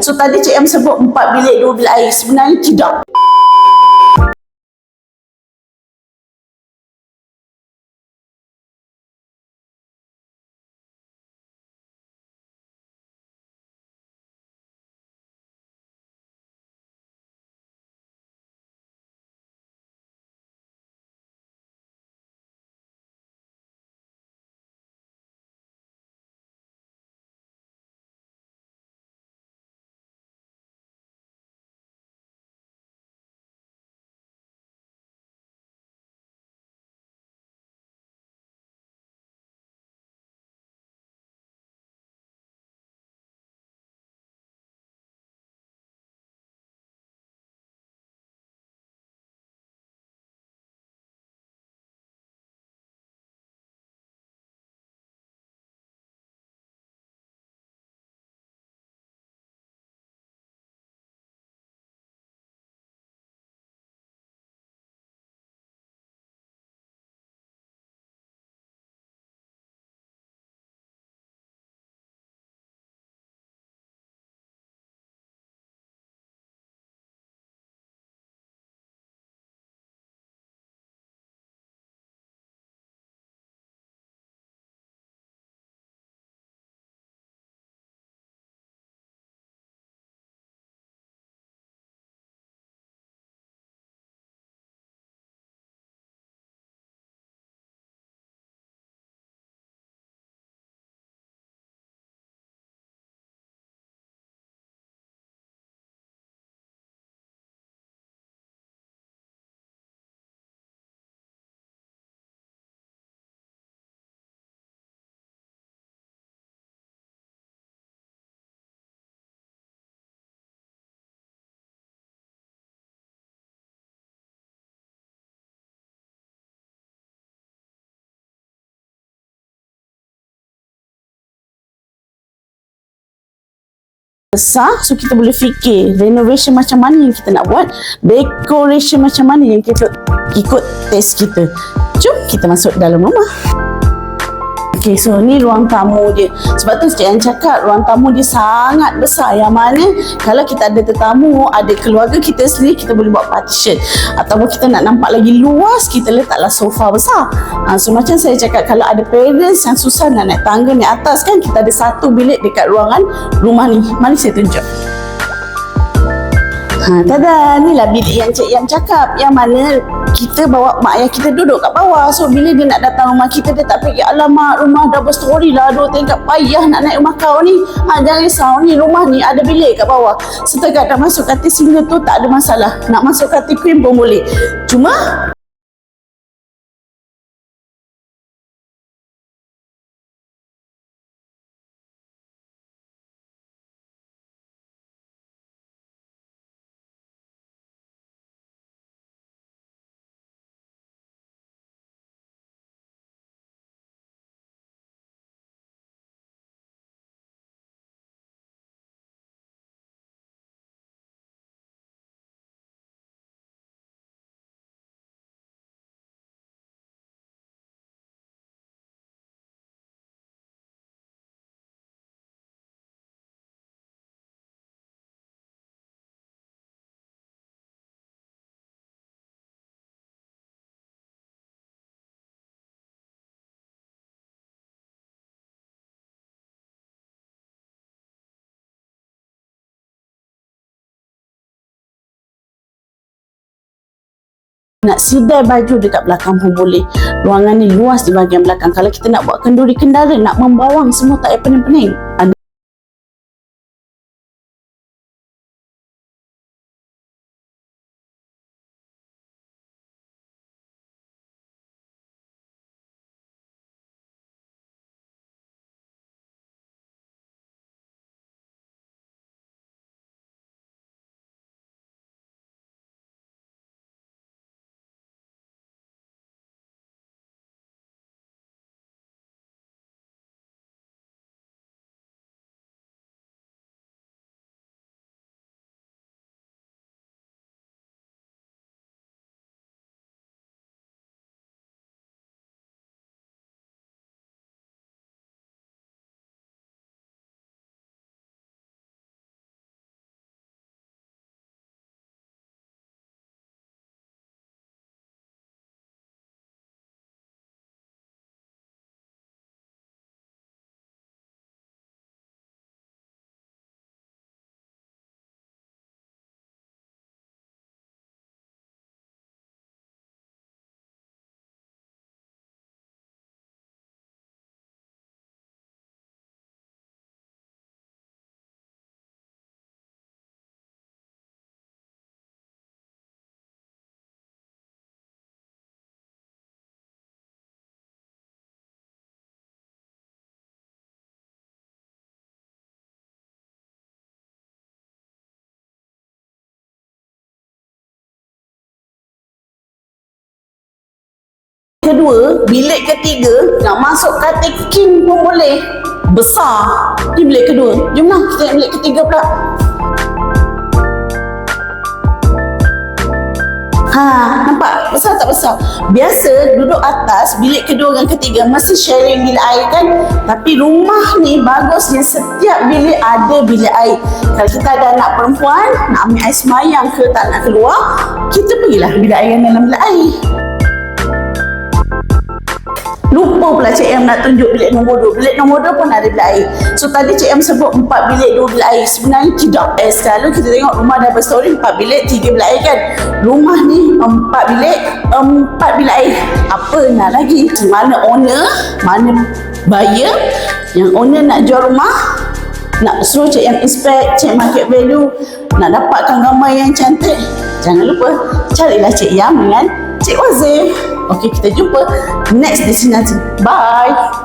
So tadi Em sebut empat bilik, dua bilik air. Sebenarnya tidak. Besar so kita boleh fikir renovation macam mana yang kita nak buat decoration macam mana yang kita ikut test kita. Jom kita masuk dalam rumah Okay, so ni ruang tamu dia. Sebab tu Cik Yang cakap ruang tamu dia sangat besar. Yang mana kalau kita ada tetamu, ada keluarga kita sendiri, kita boleh buat partition. Ataupun kita nak nampak lagi luas, kita letaklah sofa besar. Ha, so macam saya cakap, kalau ada parents yang susah nak naik tangga naik atas kan, kita ada satu bilik dekat ruangan rumah ni. Mari saya tunjuk. Ha, tada, ni lah bilik yang Cik Yang cakap. Yang mana kita bawa mak ayah kita duduk kat bawah. So, bila dia nak datang rumah kita, dia tak fikir, alamak, rumah double story lah. Dua tingkat payah nak naik rumah kau ni. Ha, jangan risau, ni rumah ni ada bilik kat bawah. Setakat dah masuk katil single tu, tak ada masalah. Nak masuk katil queen pun boleh. Cuma, Nak sidai baju dekat belakang pun boleh. Ruangan ni luas di bahagian belakang. Kalau kita nak buat kenduri kendara, nak membawang semua tak payah pening-pening. Kedua, bilik ketiga nak masuk katil pun boleh. Besar. Ni bilik kedua. Jomlah kita bilik ketiga pula. Ha, nampak? Besar tak besar? Biasa duduk atas, bilik kedua dan ketiga mesti sharing bilik air kan? Tapi rumah ni bagusnya setiap bilik ada bilik air. Kalau kita ada anak perempuan, nak ambil air semayang ke tak nak keluar, kita pergilah bilik air yang dalam bilik air. Lupa pula Cik M nak tunjuk bilik nombor 2. Bilik nombor 2 pun ada bilik air. So tadi Cik M sebut 4 bilik 2 bilik air. Sebenarnya tidak. Eh selalu kita tengok rumah double story 4 bilik 3 bilik air kan. Rumah ni 4 bilik 4 bilik air. Apa nak lagi? Mana owner, mana buyer. Yang owner nak jual rumah, nak suruh Cik M inspect, check market value, nak dapatkan gambar yang cantik. Jangan lupa carilah Cik Yang dengan Cik Wazir. Okey, kita jumpa next destinasi. Bye.